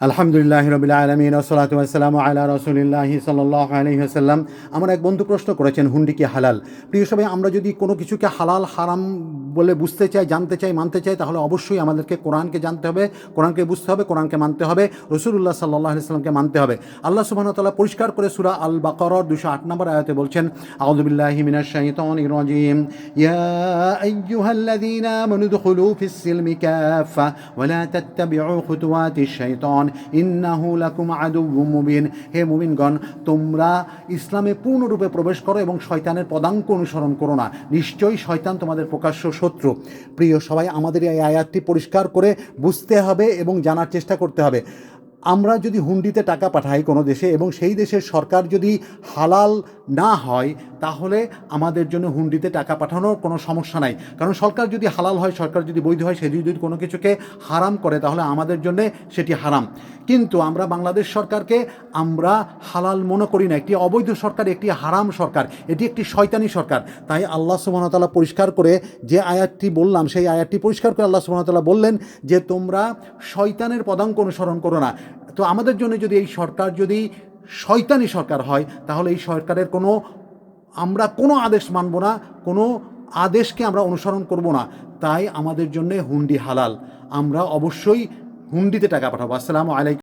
আলহামদুলিল্লাহ রবিল আলমিন ওসলাতাম আল্লাহ রসুলিল্লাহ সাল্লাহ আলহিহাসাল্লাম আমার এক বন্ধু প্রশ্ন করেছেন, হুন্ডি কি হালাল? প্রিয় সবাই, আমরা যদি কোনো কিছুকে হালাল, হারাম বলে বুঝতে চাই, জানতে চাই, মানতে চাই, তাহলে অবশ্যই আমাদেরকে কোরআনকে জানতে হবে, কোরআনকে বুঝতে হবে, কোরআনকে মানতে হবে রসুল্লাহ সাল্লাহ আলিয়াল্লামকে মানতে হবে। আল্লাহ সুবাহতাল্লাহ পরিষ্কার করে সুরা আল বাকর দুশো আট নম্বর আয়াতে বলছেন আউদুবিল্লাহ মিনাশ শাইতানির রাজিম। ইয়া আইয়ুহাল্লাযীনা ইন্নাহুলাকুম আদু মুবিন। হে মুমিনগণ, তোমরা ইসলামে পূর্ণরূপে প্রবেশ করো এবং শয়তানের পদাঙ্ক অনুসরণ করো না। নিশ্চয়ই শয়তান তোমাদের প্রকাশ্য শত্রু। প্রিয় সবাই, আমাদের এই আয়াতটি পরিষ্কার করে বুঝতে হবে এবং জানার চেষ্টা করতে হবে। আমরা যদি হুন্ডিতে টাকা পাঠাই কোনো দেশে এবং সেই দেশের সরকার যদি হালাল না হয়, তাহলে আমাদের জন্য হুন্ডিতে টাকা পাঠানোর কোনো সমস্যা নাই। কারণ সরকার যদি হালাল হয়, সরকার যদি বৈধ হয়, সে যদি কোনো কিছুকে হারাম করে, তাহলে আমাদের জন্য সেটি হারাম। কিন্তু আমরা বাংলাদেশ সরকারকে আমরা হালাল মনে করি না। একটি অবৈধ সরকার, একটি হারাম সরকার, এটি একটি শয়তানি সরকার। তাই আল্লাহ সুবাহতাল্লাহ পরিষ্কার করে যে আয়াতটি বললাম, সেই আয়াতটি পরিষ্কার করে আল্লাহ সুবাহতাল্লাহ বললেন যে, তোমরা শয়তানের পদাঙ্ক অনুসরণ করো না। তো আমাদের জন্য যদি এই সরকার যদি শয়তানি সরকার হয়, তাহলে এই সরকারের কোনো, আমরা কোনো আদেশ মানব না, কোনো আদেশকে আমরা অনুসরণ করব না। তাই আমাদের জন্যে হুন্ডি হালাল। আমরা অবশ্যই হুন্ডিতে টাকা পাঠাবো। আসসালামু আলাইকুম।